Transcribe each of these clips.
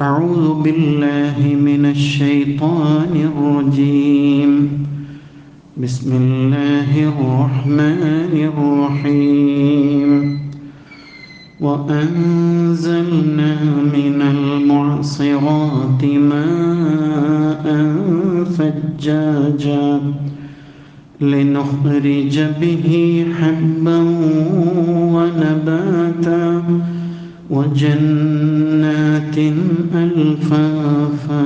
أعوذ بالله من الشيطان الرجيم. بسم الله الرحمن الرحيم. وأنزلنا من المعصرات ماء ثجاجا لنخرج به حبا ونباتا وجنات ألفافا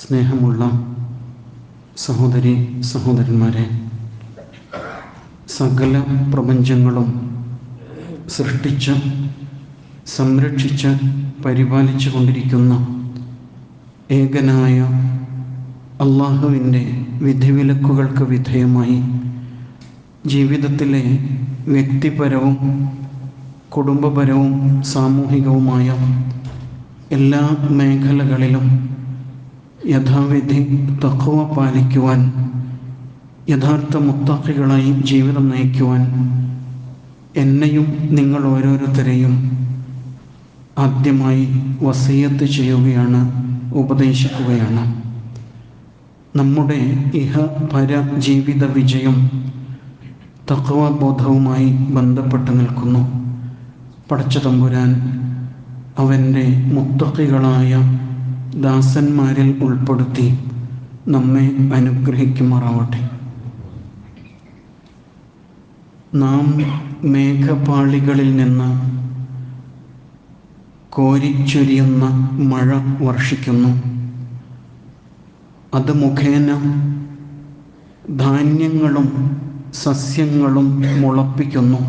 സ്നേഹമുള്ള സഹോദരി സഹോദരന്മാരെ സകല പ്രപഞ്ചങ്ങളും സൃഷ്ടിച്ച് സംരക്ഷിച്ച് പരിപാലിച്ചു കൊണ്ടിരിക്കുന്ന ഏകനായ അള്ളാഹുവിൻ്റെ വിധിവിലക്കുകൾക്ക് വിധേയമായി ജീവിതത്തിലെ വ്യക്തിപരവും കുടുംബപരവും സാമൂഹികവുമായ എല്ലാ മേഖലകളിലും യഥാവിധി തക്കവ പാലിക്കുവാൻ യഥാർത്ഥ മുത്താക്കികളായി ജീവിതം നയിക്കുവാൻ എന്നെയും നിങ്ങൾ ഓരോരുത്തരെയും ആദ്യമായി വസീയത്ത് ചെയ്യുകയാണ് ഉപദേശിക്കുകയാണ്. നമ്മുടെ ഇഹ പര ജീവിത വിജയം തത്വബോധവുമായി ബന്ധപ്പെട്ട് നിൽക്കുന്നു. പടച്ച തമ്പുരാൻ അവന്റെ മുത്തക്കികളായ ദാസന്മാരിൽ ഉൾപ്പെടുത്തി നമ്മെ അനുഗ്രഹിക്കുമാറാവട്ടെ. നാം മേഘപാളികളിൽ നിന്ന് കോരിച്ചൊരിയുന്ന മഴ വർഷിക്കുന്നു. അത് മുഖേന ധാന്യങ്ങളും സസ്യങ്ങളും മുളപ്പിക്കുന്നു.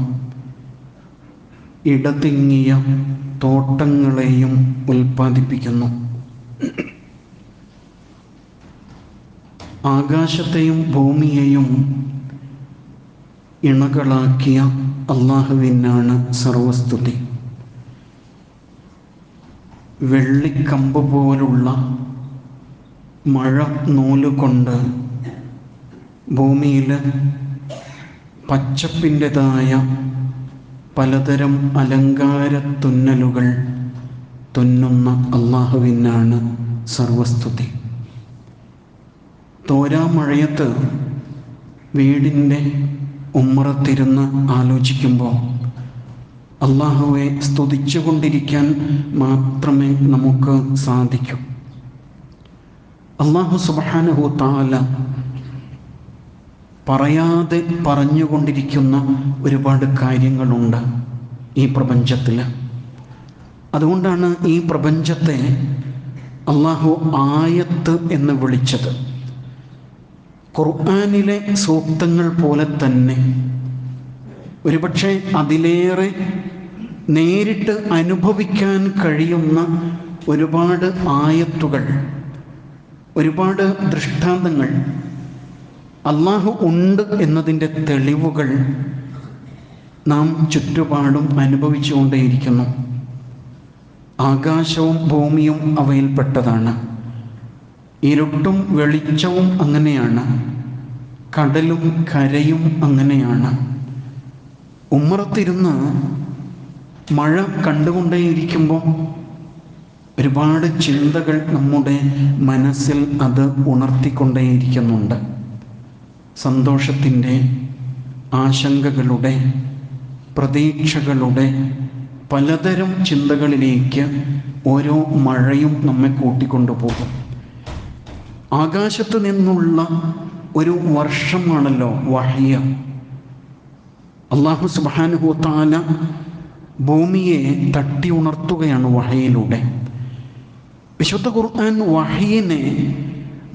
ഇടതിങ്ങിയ തോട്ടങ്ങളെയും ഉൽപ്പാദിപ്പിക്കുന്നു. ആകാശത്തെയും ഭൂമിയെയും ഇണകളാക്കിയ അള്ളാഹുവിനാണ് സർവസ്തുതി. വെള്ളിക്കമ്പ് പോലുള്ള മഴ നൂലുകൊണ്ട് ഭൂമിയിൽ പച്ചപ്പിന്റെതായ പലതരം അലങ്കാര തുന്നലുകൾ തുന്നുന്ന അള്ളാഹുവിനാണ് സർവസ്തുതി. തോരാമഴയത്ത് വീടിന്റെ ഉമ്മറത്തിരുന്ന് ആലോചിക്കുമ്പോൾ അള്ളാഹുവെ സ്തുതിച്ചുകൊണ്ടിരിക്കാൻ മാത്രമേ നമുക്ക് സാധിക്കൂ. അള്ളാഹു സുബാനഹു താല പറയാതെ പറഞ്ഞുകൊണ്ടിരിക്കുന്ന ഒരുപാട് കാര്യങ്ങളുണ്ട് ഈ പ്രപഞ്ചത്തിൽ അതുകൊണ്ടാണ് ഈ പ്രപഞ്ചത്തെ അള്ളാഹു ആയത്ത് എന്ന് വിളിച്ചത്. ഖുർആാനിലെ സൂക്തങ്ങൾ പോലെ തന്നെ ഒരുപക്ഷെ അതിലേറെ നേരിട്ട് അനുഭവിക്കാൻ കഴിയുന്ന ഒരുപാട് ആയത്തുകൾ ഒരുപാട് ദൃഷ്ടാന്തങ്ങൾ അള്ളാഹു ഉണ്ട് എന്നതിന്റെ തെളിവുകൾ നാം ചുറ്റുപാടും അനുഭവിച്ചുകൊണ്ടേയിരിക്കുന്നു. ആകാശവും ഭൂമിയും അവയിൽപ്പെട്ടതാണ്. ഇരുട്ടും വെളിച്ചവും അങ്ങനെയാണ്. കടലും കരയും അങ്ങനെയാണ്. ഉമ്മറത്തിരുന്ന് മഴ കണ്ടുകൊണ്ടേയിരിക്കുമ്പോൾ ഒരുപാട് ചിന്തകൾ നമ്മുടെ മനസ്സിൽ അത് ഉണർത്തിക്കൊണ്ടേയിരിക്കുന്നുണ്ട്. സന്തോഷത്തിന്റെ ആശങ്കകളുടെ പ്രതീക്ഷകളുടെ പലതരം ചിന്തകളിലേക്ക് ഓരോ മഴയും നമ്മെ കൂട്ടിക്കൊണ്ടുപോകും. ആകാശത്ത് നിന്നുള്ള ഒരു വർഷമാണല്ലോ വഹിയ. അള്ളാഹു സുബാനുഹു താല ഭൂമിയെ തട്ടി ഉണർത്തുകയാണ് വഹയിലൂടെ വിശുദ്ധ ഖുർആൻ വഹയിനെ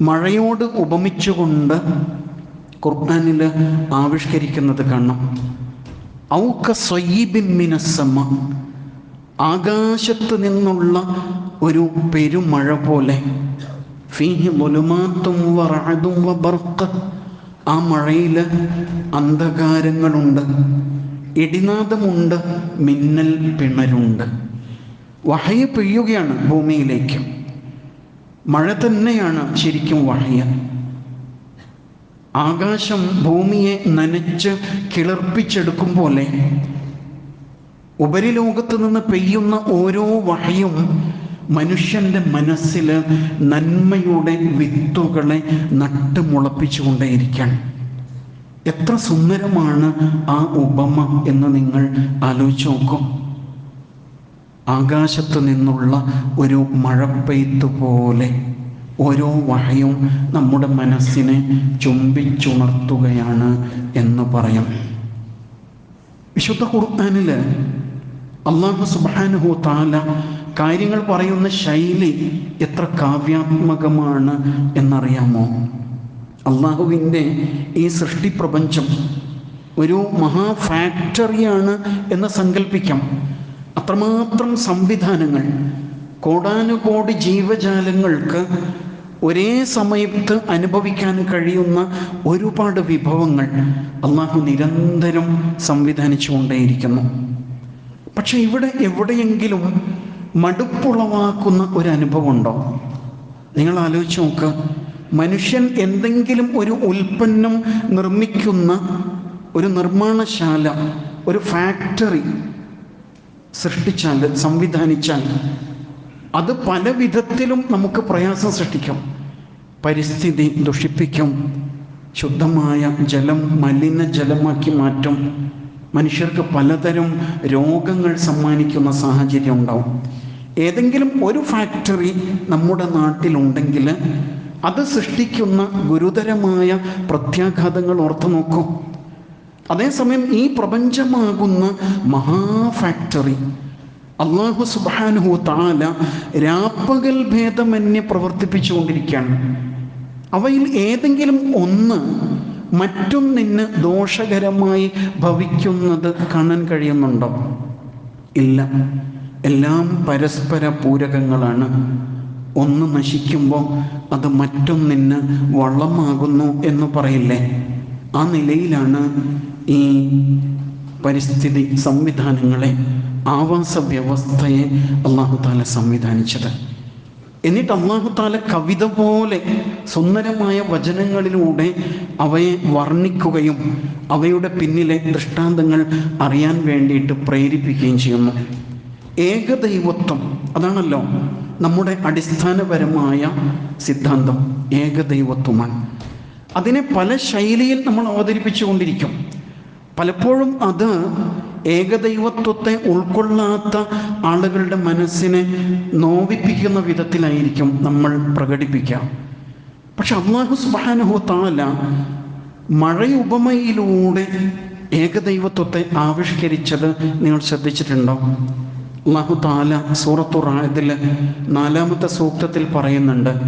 മഴയോട് ഉപമിച്ചുകൊണ്ട് ഖുർആനിൽ ആവിഷ്കരിക്കുന്നത് കാണാം ഔക്ക സ്വയ്യബിമിനസമ ആകാശത്ത് നിന്നുള്ള ഒരു പെരുമഴ പോലെ. ആ മഴയിൽ അന്ധകാരങ്ങളുണ്ട്. ഇടിനാദമുണ്ട് മിന്നൽ പിണരുണ്ട്. വഹയ പെയ്യുകയാണ് ഭൂമിയിലേക്ക്. മഴ തന്നെയാണ് ശരിക്കും വഹയ. ആകാശം ഭൂമിയെ നനച്ച് കിളർപ്പിച്ചെടുക്കും പോലെ ഉപരിലോകത്ത് നിന്ന് പെയ്യുന്ന ഓരോ വഹയും മനുഷ്യന്റെ മനസ്സിൽ നന്മയുടെ വിത്തുകളെ നട്ടുമുളപ്പിച്ചുകൊണ്ടേയിരിക്കാൻ എത്ര സുന്ദരമാണ് ആ ഉപമ എന്ന് നിങ്ങൾ ആലോചിച്ച് നോക്കും. ആകാശത്ത് നിന്നുള്ള ഒരു മഴപ്പെയ്ത്ത് പോലെ ഓരോ വഹയും നമ്മുടെ മനസ്സിനെ ചുംബിച്ചുണർത്തുകയാണ് എന്ന് പറയാം. വിശുദ്ധ ഖുർആാനിൽ അള്ളാഹു സുബാനുഹു താല കാര്യങ്ങൾ പറയുന്ന ശൈലി എത്ര കാവ്യാത്മകമാണ് എന്നറിയാമോ? അള്ളാഹുവിന്റെ ഈ സൃഷ്ടി പ്രപഞ്ചം ഒരു മഹാ ഫാക്ടറിയാണ് എന്ന് സങ്കല്പിക്കാം അത്രമാത്രം സംവിധാനങ്ങൾ കോടാനുകോടി ജീവജാലങ്ങൾക്ക് ഒരേ സമയത്ത് അനുഭവിക്കാൻ കഴിയുന്ന ഒരുപാട് വിഭവങ്ങൾ അള്ളാഹു നിരന്തരം സംവിധാനിച്ചു കൊണ്ടേയിരിക്കുന്നു പക്ഷെ ഇവിടെ എവിടെയെങ്കിലും മടുപ്പുളവാക്കുന്ന ഒരു അനുഭവം ഉണ്ടോ നിങ്ങൾ ആലോചിച്ച് നോക്ക്. മനുഷ്യൻ എന്തെങ്കിലും ഒരു ഉൽപ്പന്നം നിർമ്മിക്കുന്ന ഒരു നിർമ്മാണശാല ഒരു ഫാക്ടറി സൃഷ്ടിച്ചാൽ സംവിധാനിച്ചാൽ അത് പല വിധത്തിലും നമുക്ക് പ്രയാസം സൃഷ്ടിക്കും. പരിസ്ഥിതി ദുഷിപ്പിക്കും. ശുദ്ധമായ ജലം മലിന ജലമാക്കി മാറ്റും. മനുഷ്യർക്ക് പലതരം രോഗങ്ങൾ സമ്മാനിക്കുന്ന സാഹചര്യം ഉണ്ടാവും. ഏതെങ്കിലും ഒരു ഫാക്ടറി നമ്മുടെ നാട്ടിലുണ്ടെങ്കിൽ അത് സൃഷ്ടിക്കുന്ന ഗുരുതരമായ പ്രത്യാഘാതങ്ങൾ ഓർത്തു നോക്കൂ. അതേസമയം ഈ പ്രപഞ്ചമാകുന്ന മഹാ ഫാക്ടറി അള്ളാഹു സുബാനുഹു താല രാപ്പകൽ ഭേദമന്യെ പ്രവർത്തിപ്പിച്ചുകൊണ്ടിരിക്കുകയാണ്. അവയിൽ ഏതെങ്കിലും ഒന്ന് മറ്റൊന്നിന് ദോഷകരമായി ഭവിക്കുന്നത് കാണാൻ കഴിയുന്നുണ്ടോ? ഇല്ല. എല്ലാം പരസ്പര പൂരകങ്ങളാണ്. ഒന്ന് നശിക്കുമ്പോൾ അത് മറ്റൊന്നിന് വള്ളമാകുന്നു എന്ന് പറയില്ലേ? ആ നിലയിലാണ് ഈ പരിസ്ഥിതി സംവിധാനങ്ങളെ ആവാസ വ്യവസ്ഥയെ അള്ളാഹു താല സംവിധാനിച്ചത്. എന്നിട്ട് അള്ളാഹു താല കവിത പോലെ സുന്ദരമായ വചനങ്ങളിലൂടെ അവയെ വർണിക്കുകയും അവയുടെ പിന്നിലെ ദൃഷ്ടാന്തങ്ങൾ അറിയാൻ വേണ്ടിയിട്ട് പ്രേരിപ്പിക്കുകയും ചെയ്യുന്നു. ഏകദൈവത്വം അതാണല്ലോ നമ്മുടെ അടിസ്ഥാനപരമായ സിദ്ധാന്തം ഏകദൈവത്വമാണ്. അതിനെ പല ശൈലിയിൽ നമ്മൾ അവതരിപ്പിച്ചുകൊണ്ടിരിക്കും. പലപ്പോഴും അത് ഏകദൈവത്വത്തെ ഉൾക്കൊള്ളാത്ത ആളുകളുടെ മനസ്സിനെ നോവിപ്പിക്കുന്ന വിധത്തിലായിരിക്കും നമ്മൾ പ്രകടിപ്പിക്കുക. പക്ഷെ അള്ളാഹു സുബാനുഹു താല മഴയുപമയിലൂടെ ഏകദൈവത്വത്തെ ആവിഷ്കരിച്ചത് നിങ്ങൾ ശ്രദ്ധിച്ചിട്ടുണ്ടോ? അള്ളാഹു താല സൂറത്തു റായതിൽ നാലാമത്തെ സൂക്തത്തിൽ പറയുന്നുണ്ട്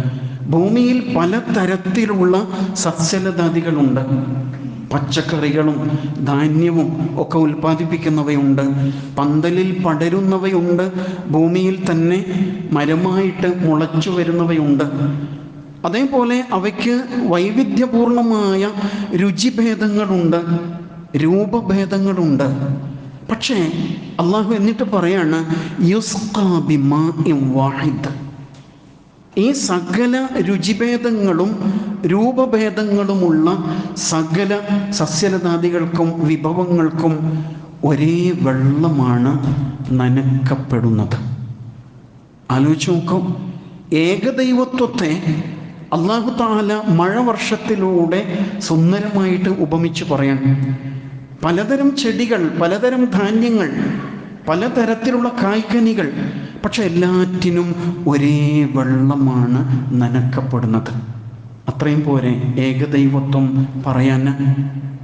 ഭൂമിയിൽ പല തരത്തിലുള്ള സസ്യലതാദികളുണ്ട്. പച്ചക്കറികളും ധാന്യവും ഒക്കെ ഉൽപ്പാദിപ്പിക്കുന്നവയുണ്ട്. പന്തലിൽ പടരുന്നവയുണ്ട്. ഭൂമിയിൽ തന്നെ മരമായിട്ട് മുളച്ചു വരുന്നവയുണ്ട്. അതേപോലെ അവയ്ക്ക് വൈവിധ്യപൂർണമായ രുചിഭേദങ്ങളുണ്ട് രൂപഭേദങ്ങളുണ്ട്. പക്ഷേ അള്ളാഹു എന്നിട്ട് പറയാണ് യുസ്കാബിമാ വാഹിദ്. ഈ സകല രുചിഭേദങ്ങളും രൂപഭേദങ്ങളുമുള്ള സകല സസ്യലതാദികൾക്കും വിഭവങ്ങൾക്കും ഒരേ വെള്ളമാണ് നനക്കപ്പെടുന്നത്. ആലോചിച്ച് നോക്കും. ഏകദൈവത്വത്തെ അള്ളാഹു താല മഴ വർഷത്തിലൂടെ സുന്ദരമായിട്ട് ഉപമിച്ച് പറയാൻ പലതരം ചെടികൾ പലതരം ധാന്യങ്ങൾ പലതരത്തിലുള്ള കായ്ക്കനികൾ പക്ഷെ എല്ലാറ്റിനും ഒരേ വെള്ളമാണ് നനക്കപ്പെടുന്നത്. അത്രയും പോരെ ഏകദൈവത്വം പറയാൻ.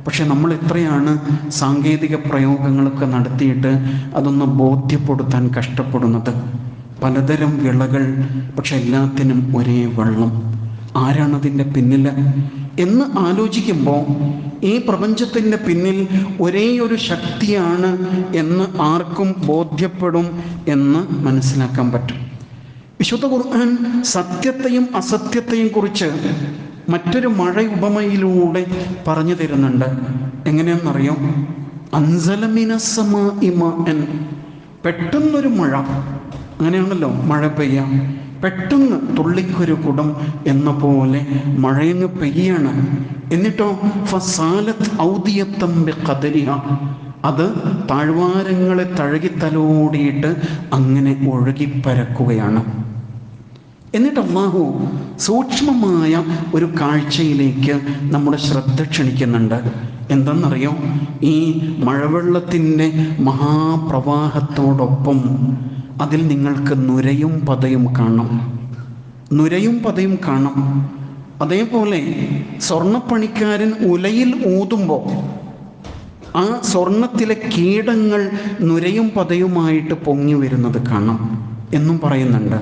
പക്ഷെ നമ്മൾ എത്രയാണ് സാങ്കേതിക പ്രയോഗങ്ങളൊക്കെ നടത്തിയിട്ട് അതൊന്ന് ബോധ്യപ്പെടുത്താൻ കഷ്ടപ്പെടുന്നത്? പലതരം വിളകൾ പക്ഷെ എല്ലാത്തിനും ഒരേ വെള്ളം. ആരാണതിന്റെ പിന്നിൽ എന്ന് ആലോചിക്കുമ്പോൾ ഈ പ്രപഞ്ചത്തിന്റെ പിന്നിൽ ഒരേ ഒരു ശക്തിയാണ് എന്ന് ആർക്കും ബോധ്യപ്പെടും എന്ന് മനസ്സിലാക്കാൻ പറ്റും. വിശുദ്ധ ഖുർആൻ സത്യത്തെയും അസത്യത്തെയും കുറിച്ച് മറ്റൊരു മഴ ഉപമയിലൂടെ പറഞ്ഞു തരുന്നുണ്ട്. എങ്ങനെയാണെന്നറിയോ? അൻസലമിനസമാ ഇമാൻ പെട്ടെന്നൊരു മഴ. അങ്ങനെയാണല്ലോ മഴ പെയ്യാം. പെട്ടെന്ന് തുള്ളിക്കൊരു കുടം എന്ന പോലെ മഴയങ്ങ് പെയ്യാണ്. എന്നിട്ടോ ഫസാലത്ത് ഔദിയത്തമ്പെ കദരിയ അത് താഴ്വാരങ്ങളെ തഴുകിത്തലോടിയിട്ട് അങ്ങനെ ഒഴുകിപ്പരക്കുകയാണ്. എന്നിട്ട് അള്ളാഹു സൂക്ഷ്മമായ ഒരു കാഴ്ചയിലേക്ക് നമ്മുടെ ശ്രദ്ധ ക്ഷണിക്കുന്നുണ്ട്. എന്തെന്നറിയോ? ഈ മഴവെള്ളത്തിന്റെ മഹാപ്രവാഹത്തോടൊപ്പം അതിൽ നിങ്ങൾക്ക് നുരയും പതയും കാണും. നുരയും പതയും കാണും. അതേപോലെ സ്വർണപ്പണിക്കാരൻ ഉലയിൽ ഊതുമ്പോൾ ആ സ്വർണത്തിലെ കീടങ്ങൾ നുരയും പതയുമായിട്ട് പൊങ്ങി വരുന്നത് കാണാം എന്നും പറയുന്നുണ്ട്.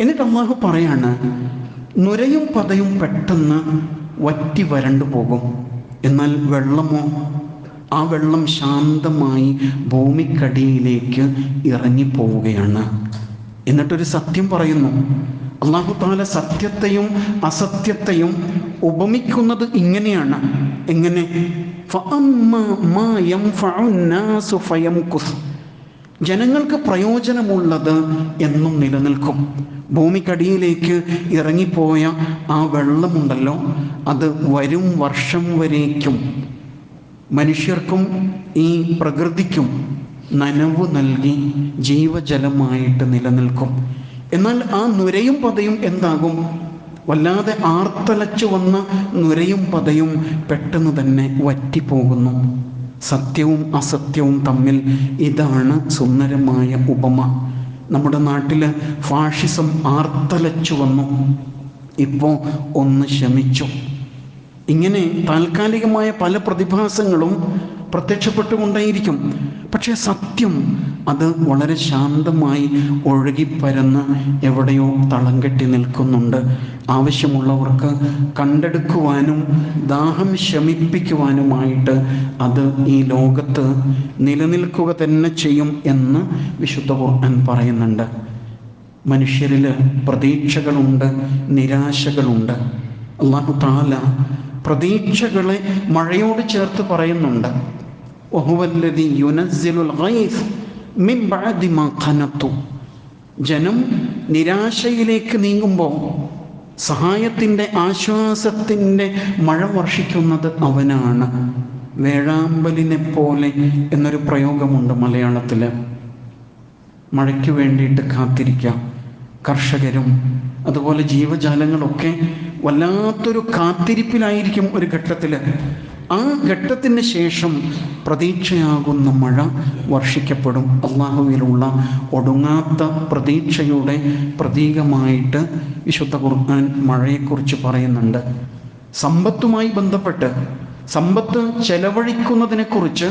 എന്നിട്ട് അള്ളാഹു പറയാണ് നുരയും പതയും പെട്ടെന്ന് വറ്റി വരണ്ടു പോകും. എന്നാൽ വെള്ളമോ ആ വെള്ളം ശാന്തമായി ഭൂമിക്കടിയിലേക്ക് ഇറങ്ങിപ്പോവുകയാണ്. എന്നിട്ടൊരു സത്യം പറയുന്നു. അള്ളാഹു താല സത്യത്തെയും അസത്യത്തെയും ഉപമിക്കുന്നത് ഇങ്ങനെയാണ്. എങ്ങനെ? ജനങ്ങൾക്ക് പ്രയോജനമുള്ളത് എന്നും നിലനിൽക്കും. ഭൂമിക്കടിയിലേക്ക് ഇറങ്ങിപ്പോയ ആ വെള്ളമുണ്ടല്ലോ അത് വരും വർഷം വരേക്കും. മനുഷ്യർക്കും ഈ പ്രകൃതിക്കും നനവ് നൽകി ജീവജലമായിട്ട് നിലനിൽക്കും. എന്നാൽ ആ നുരയും പതയും എന്താകും? വല്ലാതെ ആർത്തലച്ചു വന്ന നുരയും പതയും പെട്ടെന്ന് തന്നെ വറ്റിപ്പോകുന്നു. സത്യവും അസത്യവും തമ്മിൽ ഇതാണ് സുന്ദരമായ ഉപമ. നമ്മുടെ നാട്ടിൽ ഫാഷിസം ആർത്തലച്ചു വന്നു. ഇപ്പോൾ ഒന്ന് ശമിച്ചു. ഇങ്ങനെ താൽക്കാലികമായ പല പ്രതിഭാസങ്ങളും പ്രത്യക്ഷപ്പെട്ടുകൊണ്ടേയിരിക്കും. പക്ഷേ സത്യം അത് വളരെ ശാന്തമായി ഒഴുകിപ്പരന്ന് എവിടെയോ തളം കെട്ടി നിൽക്കുന്നുണ്ട്. ആവശ്യമുള്ളവർക്ക് കണ്ടെടുക്കുവാനും ദാഹം ശമിപ്പിക്കുവാനുമായിട്ട് അത് ഈ ലോകത്ത് നിലനിൽക്കുക തന്നെ ചെയ്യും എന്ന് വിശുദ്ധ ഖുർആൻ പറയുന്നുണ്ട്. മനുഷ്യരിൽ പ്രതീക്ഷകളുണ്ട് നിരാശകളുണ്ട്. അള്ളാഹു താല പ്രതീക്ഷകളെ മഴയോട് ചേർത്ത് പറയുന്നുണ്ട്. ജനം നിരാശയിലേക്ക് നീങ്ങുമ്പോൾ സഹായത്തിന്റെ ആശ്വാസത്തിന്റെ മഴ വർഷിക്കുന്നത് അവനാണ്. വേഴാമ്പലിനെ പോലെ എന്നൊരു പ്രയോഗമുണ്ട് മലയാളത്തിൽ മഴയ്ക്ക് വേണ്ടിയിട്ട് കാത്തിരിക്കാം. കർഷകരും അതുപോലെ ജീവജാലങ്ങളൊക്കെ വല്ലാത്തൊരു കാത്തിരിപ്പിലായിരിക്കും ഒരു ഘട്ടത്തിൽ ആ ഘട്ടത്തിന് ശേഷം പ്രതീക്ഷയാകുന്ന മഴ വർഷിക്കപ്പെടും. അള്ളാഹുവിലുള്ള ഒടുങ്ങാത്ത പ്രതീക്ഷയുടെ പ്രതീകമായിട്ട് വിശുദ്ധ ഖുർആൻ മഴയെക്കുറിച്ച് പറയുന്നുണ്ട്. സമ്പത്തുമായി ബന്ധപ്പെട്ട് സമ്പത്ത് ചെലവഴിക്കുന്നതിനെക്കുറിച്ച്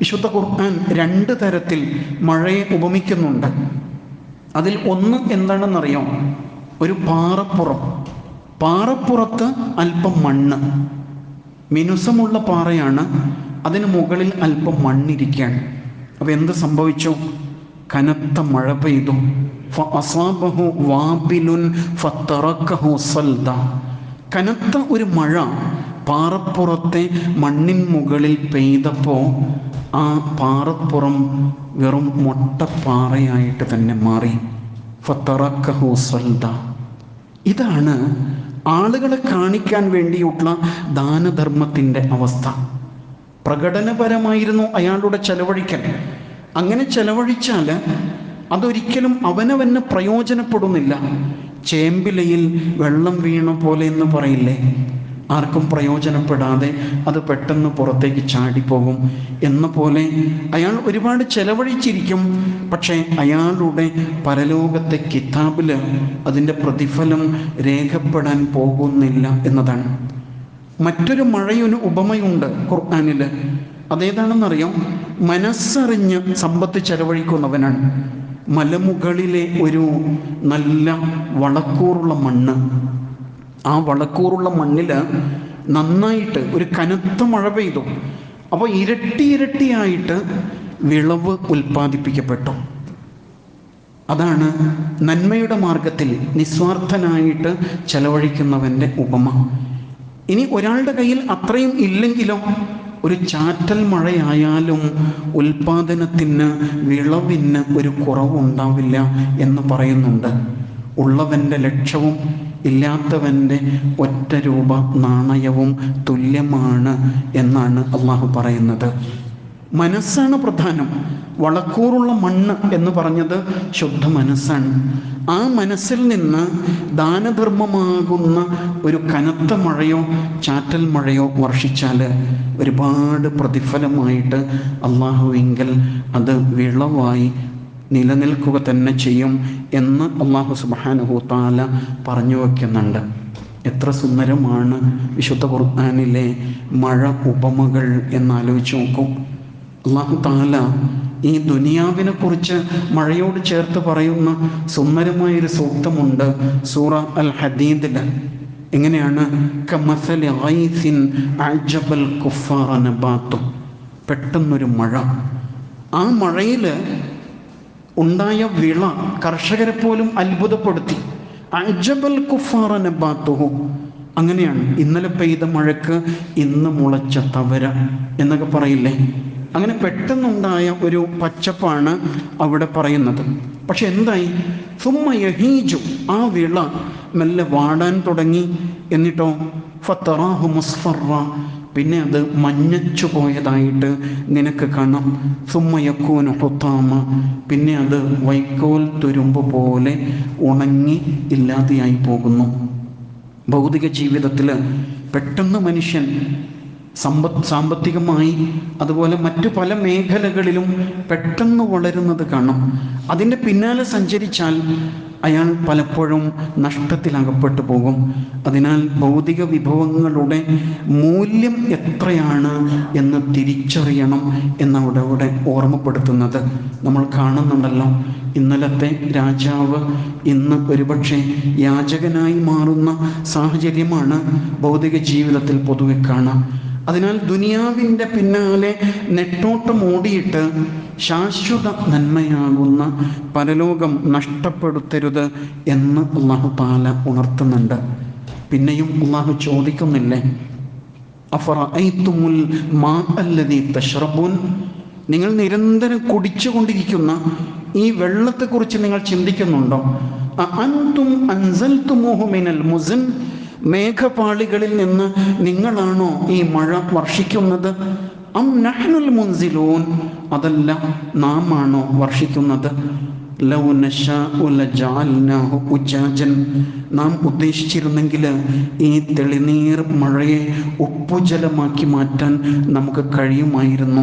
വിശുദ്ധ ഖുർആൻ രണ്ട് തരത്തിൽ മഴയെ ഉപമിക്കുന്നുണ്ട്. അതിൽ ഒന്ന് എന്താണെന്നറിയാം? ഒരു പാറപ്പുറം. പാറപ്പുറത്ത് അല്പം മണ്ണ്. മിനുസമുള്ള പാറയാണ്. അതിന് മുകളിൽ അല്പം മണ്ണിരിക്കുകയാണ് അപ്പോൾ എന്ത് സംഭവിച്ചു? കനത്ത മഴ പെയ്തു. കനത്ത ഒരു മഴ പാറപ്പുറത്തെ മണ്ണിൻ മുകളിൽ പെയ്തപ്പോൾ ആ പാറപ്പുറം വെറും മൊട്ടപ്പാറയായിട്ട് തന്നെ മാറി. ഫത്തറക്കഹു സൽദ. ഇതാണ് ആളുകളെ കാണിക്കാൻ വേണ്ടിയുള്ള ദാനധർമ്മത്തിന്റെ അവസ്ഥ. പ്രകടനപരമായിരുന്നു അയാളുടെ ചെലവഴിക്കൽ. അങ്ങനെ ചെലവഴിച്ചാൽ അതൊരിക്കലും അവനവന് പ്രയോജനപ്പെടുന്നില്ല. ചേമ്പിലയിൽ വെള്ളം വീണ പോലെ എന്ന് പറയില്ലേ? ആർക്കും പ്രയോജനപ്പെടാതെ അത് പെട്ടെന്ന് പുറത്തേക്ക് ചാടിപ്പോകും എന്ന പോലെ അയാൾ ഒരുപാട് ചെലവഴിച്ചിരിക്കും. പക്ഷേ അയാളുടെ പരലോകത്തെ കിതാബിൽ അതിന്റെ പ്രതിഫലം രേഖപ്പെടാൻ പോകുന്നില്ല എന്നതാണ്. മറ്റൊരു മഴയൊരു ഉപമയുണ്ട് ഖുർആാനിൽ അതേതാണെന്നറിയാം? മനസ്സറിഞ്ഞ് സമ്പത്ത് ചെലവഴിക്കുന്നവനാണ്. മലമുകളിലെ ഒരു നല്ല വളക്കൂറുള്ള മണ്ണ്. ആ വളക്കൂറുള്ള മണ്ണിൽ നന്നായിട്ട് ഒരു കനത്ത മഴ പെയ്തു. അപ്പോൾ ഇരട്ടി ഇരട്ടിയായിട്ട് വിളവ് ഉൽപ്പാദിപ്പിക്കപ്പെട്ടു. അതാണ് നന്മയുടെ മാർഗത്തിൽ നിസ്വാർത്ഥനായിട്ട് ചെലവഴിക്കുന്നവന്റെ ഉപമ. ഇനി ഒരാളുടെ കയ്യിൽ അത്രയും ഇല്ലെങ്കിലും ഒരു ചാറ്റൽ മഴയായാലും ഉൽപാദനത്തിന് വിളവിന് ഒരു കുറവുണ്ടാവില്ല എന്ന് പറയുന്നുണ്ട്. ഉള്ളവന്റെ ലക്ഷ്യവും ഇല്ലാത്തവന്റെ ഒറ്റ രൂപ നാണയവും തുല്യമാണ് എന്നാണ് അള്ളാഹു പറയുന്നത്. മനസ്സാണ് പ്രധാനം. വളക്കൂറുള്ള മണ്ണ് എന്ന് പറഞ്ഞത് ശുദ്ധ മനസ്സാണ്. ആ മനസ്സിൽ നിന്ന് ദാനധർമ്മമാകുന്ന ഒരു കനത്ത മഴയോ ചാറ്റൽ മഴയോ വർഷിച്ചാൽ ഒരുപാട് പ്രതിഫലമായിട്ട് അള്ളാഹുവെങ്കിൽ അത് വിളവായി നിലനിൽക്കുക തന്നെ ചെയ്യും എന്ന് അള്ളാഹു സുബാനുഹു താല പറഞ്ഞു വയ്ക്കുന്നുണ്ട് എത്ര സുന്ദരമാണ് വിശുദ്ധ ഖുർആാനിലെ മഴ ഉപമകൾ എന്നാലോചിച്ച് നോക്കും. അള്ളാഹു താല ഈ ദുനിയാവിനെ കുറിച്ച് മഴയോട് ചേർത്ത് പറയുന്ന സുന്ദരമായൊരു സൂക്തമുണ്ട് സൂറ അൽ ഹദീദിൽ എങ്ങനെയാണ് പെട്ടെന്നൊരു മഴ. ആ മഴയിൽ ഉണ്ടായ വിള കർഷകരെ പോലും അത്ഭുതപ്പെടുത്തി. അജബൽ കുഫാറ അങ്ങനെയാണ് ഇന്നലെ പെയ്ത മഴക്ക് ഇന്ന് മുളച്ച തവര എന്നൊക്കെ പറയില്ലേ? അങ്ങനെ പെട്ടെന്നുണ്ടായ ഒരു പച്ചപ്പാണ് അവിടെ പറയുന്നത്. പക്ഷെ എന്തായി? സുമ്മ യഹീജു ആ വിള മെല്ലെ വാടാൻ തുടങ്ങി. എന്നിട്ടോ? ഫത്തറാഹു മുസ്ഫറ. പിന്നെ അത് മഞ്ഞച്ചു പോയതായിട്ട് നിനക്ക് കാണാം. സുമ്മയക്കൂന് ഹുത്താമ. പിന്നെ അത് വൈക്കോൽ തുരുമ്പ് പോലെ ഉണങ്ങി ഇല്ലാതെയായി പോകുന്നു. ഭൗതിക ജീവിതത്തിൽ പെട്ടെന്ന് മനുഷ്യൻ സമ്പത്ത് സാമ്പത്തികമായി അതുപോലെ മറ്റു പല മേഖലകളിലും പെട്ടെന്ന് വളരുന്നത് കാണാം. അതിന്റെ പിന്നാലെ സഞ്ചരിച്ചാൽ അയാൾ പലപ്പോഴും നഷ്ടത്തിലകപ്പെട്ടു പോകും. അതിനാൽ ഭൗതിക വിഭവങ്ങളുടെ മൂല്യം എത്രയാണ് എന്ന് തിരിച്ചറിയണം എന്നവിടെ ഇവിടെ ഓർമ്മപ്പെടുത്തുന്നത്. നമ്മൾ കാണുന്നുണ്ടല്ലോ ഇന്നലത്തെ രാജാവ് ഇന്ന് ഒരുപക്ഷെ യാചകനായി മാറുന്ന സാഹചര്യമാണ് ഭൗതിക ജീവിതത്തിൽ പൊതുവെ കാണാം. അതിനാൽ ദുനിയാവിന്റെ പിന്നാലെ നെട്ടോട്ടം ഓടിയിട്ട് ശാശ്വത നന്മയാകുന്ന പരലോകം നഷ്ടപ്പെടുത്തരുത് എന്ന് അള്ളാഹു താല ഉണർത്തുന്നുണ്ട്. പിന്നെയും അള്ളാഹു ചോദിക്കുന്നില്ലേ? നിങ്ങൾ നിരന്തരം കുടിച്ചുകൊണ്ടിരിക്കുന്ന ഈ വെള്ളത്തെക്കുറിച്ച് നിങ്ങൾ ചിന്തിക്കുന്നുണ്ടോ? അഅൻതും അൻസൽതുമൂഹു മിനൽ മുസൻ? മേഘപാളികളിൽ നിന്ന് നിങ്ങളാണോ ഈ മഴ വർഷിക്കുന്നത്? അം നഹ്നുൽ മുൻസിലൂൻ. അതല്ല നാം ആണോ വർഷിക്കുന്നത് നാം ഉദ്ദേശിച്ചിരുന്നെങ്കിൽ ഈ തെളിനീർ മഴയെ ഉപ്പുജലമാക്കി മാറ്റാൻ നമുക്ക് കഴിയുമായിരുന്നു.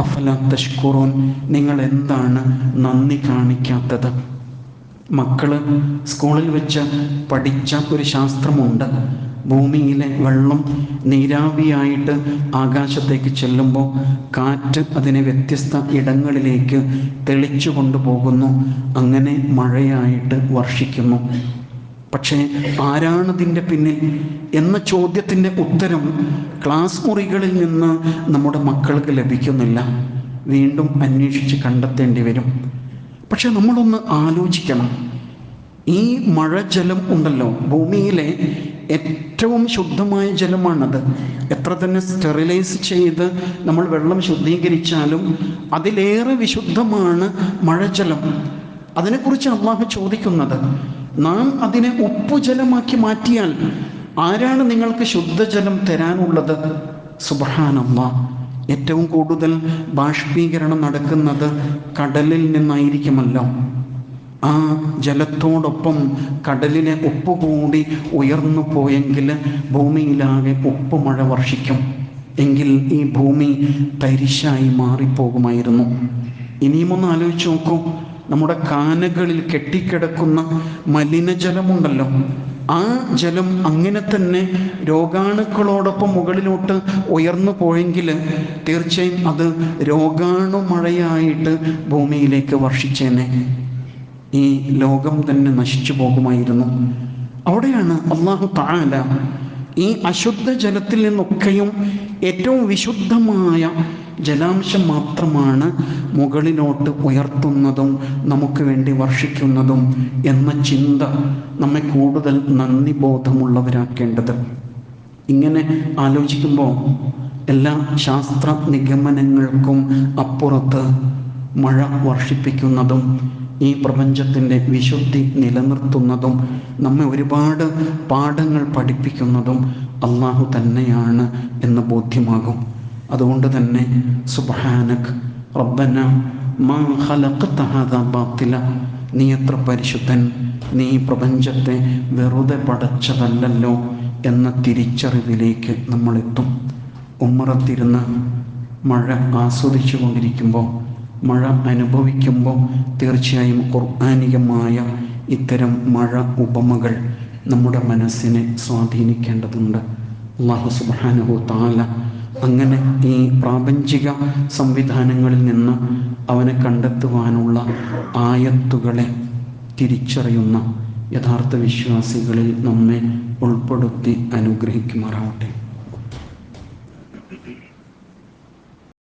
അഫല തഷ്കുറോൻ. നിങ്ങൾ എന്താണ് നന്ദി കാണിക്കാത്തത്? മക്കൾ സ്കൂളിൽ വെച്ച് പഠിച്ച ഒരു ശാസ്ത്രമുണ്ട്. ഭൂമിയിലെ വെള്ളം നീരാവിയായിട്ട് ആകാശത്തേക്ക് ചെല്ലുമ്പോൾ കാറ്റ് അതിനെ വ്യത്യസ്ത ഇടങ്ങളിലേക്ക് തെളിച്ചു കൊണ്ടുപോകുന്നു. അങ്ങനെ മഴയായിട്ട് വർഷിക്കുന്നു. പക്ഷേ ആരാണതിന്റെ പിന്നിൽ എന്ന ചോദ്യത്തിന്റെ ഉത്തരം ക്ലാസ് മുറികളിൽ നിന്ന് നമ്മുടെ മക്കൾക്ക് ലഭിക്കുന്നില്ല. വീണ്ടും അന്വേഷിച്ച് കണ്ടെത്തേണ്ടി വരും. പക്ഷെ നമ്മളൊന്ന് ആലോചിക്കണം. ഈ മഴജലം ഉണ്ടല്ലോ ഭൂമിയിലെ ഏറ്റവും ശുദ്ധമായ ജലമാണത്. എത്ര തന്നെ സ്റ്റെറിലൈസ് ചെയ്ത് നമ്മൾ വെള്ളം ശുദ്ധീകരിച്ചാലും അതിലേറെ വിശുദ്ധമാണ് മഴജലം. അതിനെക്കുറിച്ച് അള്ളാഹു ചോദിക്കുന്നത് നാം അതിനെ ഉപ്പുജലമാക്കി മാറ്റിയാൽ ആരാണ് നിങ്ങൾക്ക് ശുദ്ധജലം തരാനുള്ളത്? സുബഹാനല്ലാ ഏറ്റവും കൂടുതൽ ബാഷ്പീകരണം നടക്കുന്നത് കടലിൽ നിന്നായിരിക്കുമല്ലോ. ആ ജലത്തോടൊപ്പം കടലിലെ ഉപ്പ് കൂടി ഉയർന്നു പോയെങ്കിൽ ഭൂമിയിലാകെ ഉപ്പ് മഴ വർഷിക്കും. എങ്കിൽ ഈ ഭൂമി തരിശായി മാറിപ്പോകുമായിരുന്നു. ഇനിയും ഒന്ന് ആലോചിച്ച് നോക്കൂ. നമ്മുടെ കാനകളിൽ കെട്ടിക്കിടക്കുന്ന മലിനജലമുണ്ടല്ലോ. ആ ജലം അങ്ങനെ തന്നെ രോഗാണുക്കളോടൊപ്പം മുകളിലോട്ട് ഉയർന്നു പോയെങ്കിൽ തീർച്ചയായും അത് രോഗാണു മഴയായിട്ട് ഭൂമിയിലേക്ക് വർഷിച്ചേനെ. ഈ ലോകം തന്നെ നശിച്ചു പോകുമായിരുന്നു. അവിടെയാണ് അള്ളാഹു താല ഈ അശുദ്ധ ജലത്തിൽ നിന്നൊക്കെയും ഏറ്റവും വിശുദ്ധമായ ജലാംശം മാത്രമാണ് മുകളിലോട്ട് ഉയർത്തുന്നതും നമുക്ക് വേണ്ടി വർഷിക്കുന്നതും എന്ന ചിന്ത നമ്മെ കൂടുതൽ നന്ദി ബോധമുള്ളവരാക്കേണ്ടത്. ഇങ്ങനെ ആലോചിക്കുമ്പോൾ എല്ലാ ശാസ്ത്ര നിഗമനങ്ങൾക്കും അപ്പുറത്ത് മഴ വർഷിപ്പിക്കുന്നതും ഈ പ്രപഞ്ചത്തിന്റെ വിശുദ്ധി നിലനിർത്തുന്നതും നമ്മെ ഒരുപാട് പാഠങ്ങൾ പഠിപ്പിക്കുന്നതും അള്ളാഹു തന്നെയാണ് എന്ന് ബോധ്യമാകും. അതുകൊണ്ട് തന്നെ സുബാനക് റബ്ബന മാ ഖലഖ്ത ഹാദാ ബാത്തില. നീ എത്ര പരിശുദ്ധൻ? നീ പ്രപഞ്ചത്തെ വെറുതെ പടച്ചതല്ലല്ലോ എന്ന തിരിച്ചറിവിലേക്ക് നമ്മളെത്തും. ഉമ്മറത്തിരുന്ന് മഴ ആസ്വദിച്ചു കൊണ്ടിരിക്കുമ്പോൾ മഴ അനുഭവിക്കുമ്പോൾ തീർച്ചയായും ഖുർആാനികമായ ഇത്തരം മഴ ഉപമകൾ നമ്മുടെ മനസ്സിനെ സ്വാധീനിക്കേണ്ടതുണ്ട്. അള്ളാഹു സുബാനുഹു താല അങ്ങനെ ഈ പ്രാപഞ്ചിക സംവിധാനങ്ങളിൽ നിന്ന് അവനെ കണ്ടെത്തുവാനുള്ള ആയത്തുകളെ തിരിച്ചറിയുന്ന യഥാർത്ഥ വിശ്വാസികളിൽ നമ്മെ ഉൾപ്പെടുത്തി അനുഗ്രഹിക്കുമാറാവട്ടെ.